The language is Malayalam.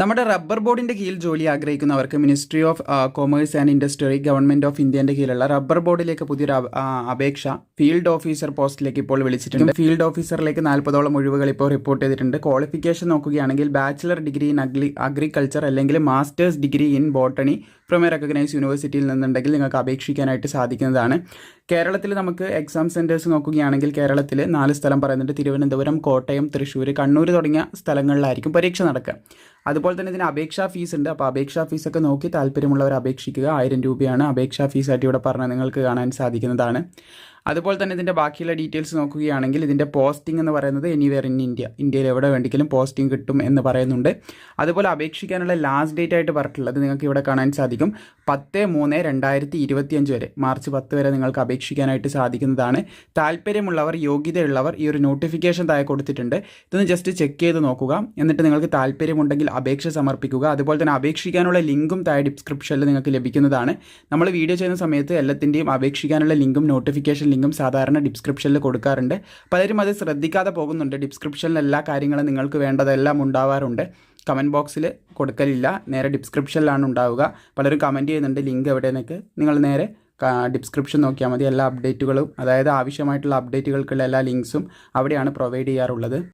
നമ്മുടെ റബ്ബർ ബോർഡിന്റെ കീഴിൽ ജോലി ആഗ്രഹിക്കുന്നവർക്ക് ministry of commerce and industry government of ഇന്ത്യന്റെ കീഴിലുള്ള റബ്ബർ ബോർഡിലേക്ക് പുതിയൊരു അപേക്ഷ ഫീൽഡ് ഓഫീസർ പോസ്റ്റിലേക്ക് ഇപ്പോൾ വിളിച്ചിട്ടുണ്ട്. ഫീൽഡ് ഓഫീസറിലേക്ക് നാൽപ്പതോളം ഒഴിവുകൾ ഇപ്പോൾ റിപ്പോർട്ട് ചെയ്തിട്ടുണ്ട്. ക്വാളിഫിക്കേഷൻ നോക്കുകയാണെങ്കിൽ bachelor degree in agri agriculture അല്ലെങ്കിൽ masters degree in botany from a recognise യൂണിവേഴ്സിറ്റിയിൽ നിന്നുണ്ടെങ്കിൽ നിങ്ങൾക്ക് അപേക്ഷിക്കാനായിട്ട് സാധിക്കുന്നതാണ്. കേരളത്തിൽ നമുക്ക് എക്സാം സെന്റേഴ്സ് നോക്കുകയാണെങ്കിൽ കേരളത്തിൽ നാല് സ്ഥലം പറയുന്നുണ്ട്. തിരുവനന്തപുരം കോട്ടയം തൃശ്ശൂർ കണ്ണൂർ തുടങ്ങിയ സ്ഥലങ്ങളിലായിരിക്കും പരീക്ഷ നടക്കുക. അതുപോലെ തന്നെ ഇതിന് അപേക്ഷാ ഫീസ് ഉണ്ട്. അപ്പോൾ അപേക്ഷാ ഫീസൊക്കെ നോക്കി താല്പര്യമുള്ളവർ അപേക്ഷിക്കുക. ആയിരം രൂപയാണ് അപേക്ഷാ ഫീസായിട്ട് ഇവിടെ പറഞ്ഞാൽ നിങ്ങൾക്ക് കാണാൻ സാധിക്കുന്നതാണ്. അതുപോലെ തന്നെ ഇതിന്റെ ബാക്കിയുള്ള ഡീറ്റെയിൽസ് നോക്കുകയാണെങ്കിൽ ഇതിന്റെ പോസ്റ്റിംഗ് എന്ന് പറയുന്നത് എനിവെയർ ഇൻ ഇന്ത്യ ഇന്ത്യയിൽ എവിടെ വേണമെങ്കിലും പോസ്റ്റിംഗ് കിട്ടും എന്ന് പറയുന്നുണ്ട്. അതുപോലെ അപേക്ഷിക്കാനുള്ള ലാസ്റ്റ് ഡേറ്റ് ആയിട്ട് പറഞ്ഞിട്ടുള്ളത് നിങ്ങൾക്ക് ഇവിടെ കാണാൻ സാധിക്കും. പത്ത് മൂന്ന് രണ്ടായിരത്തി ഇരുപത്തിയഞ്ച് വരെ മാർച്ച് പത്ത് വരെ നിങ്ങൾക്ക് അപേക്ഷിക്കാനായിട്ട് സാധിക്കുന്നതാണ്. താല്പര്യമുള്ളവർ യോഗ്യതയുള്ളവർ ഈ ഒരു നോട്ടിഫിക്കേഷൻ താഴെ കൊടുത്തിട്ടുണ്ട്. ഇതൊന്ന് ജസ്റ്റ് ചെക്ക് ചെയ്ത് നോക്കുക. എന്നിട്ട് നിങ്ങൾക്ക് താല്പര്യമുണ്ടെങ്കിൽ അപേക്ഷ സമർപ്പിക്കുക. അതുപോലെ തന്നെ അപേക്ഷിക്കാനുള്ള ലിങ്കും താഴെ ഡിസ്ക്രിപ്ഷനിൽ നിങ്ങൾക്ക് ലഭിക്കുന്നതാണ്. നമ്മൾ വീഡിയോ ചെയ്യുന്ന സമയത്ത് എല്ലാത്തിന്റെയും അപേക്ഷിക്കാനുള്ള ലിങ്കും നോട്ടിഫിക്കേഷൻ ലിങ്കും സാധാരണ ഡിസ്ക്രിപ്ഷനിൽ കൊടുക്കാറുണ്ട്. പലരും അത് ശ്രദ്ധിക്കാതെ പോകുന്നുണ്ട്. ഡിസ്ക്രിപ്ഷനിൽ എല്ലാ കാര്യങ്ങളും നിങ്ങൾക്ക് വേണ്ടതെല്ലാം ഉണ്ടാവാറുണ്ട്. കമന്റ് ബോക്സിൽ കൊടുക്കലില്ല. നേരെ ഡിസ്ക്രിപ്ഷനിലാണ് ഉണ്ടാവുക. പലരും കമന്റ് ചെയ്യുന്നുണ്ട് ലിങ്ക് എവിടെയെന്നൊക്കെ. നിങ്ങൾ നേരെ ഡിസ്ക്രിപ്ഷൻ നോക്കിയാൽ മതി. എല്ലാ അപ്ഡേറ്റുകളും അതായത് ആവശ്യമായിട്ടുള്ള അപ്ഡേറ്റുകൾക്കുള്ള എല്ലാ ലിങ്ക്സും അവിടെയാണ് പ്രൊവൈഡ് ചെയ്യാറുള്ളത്.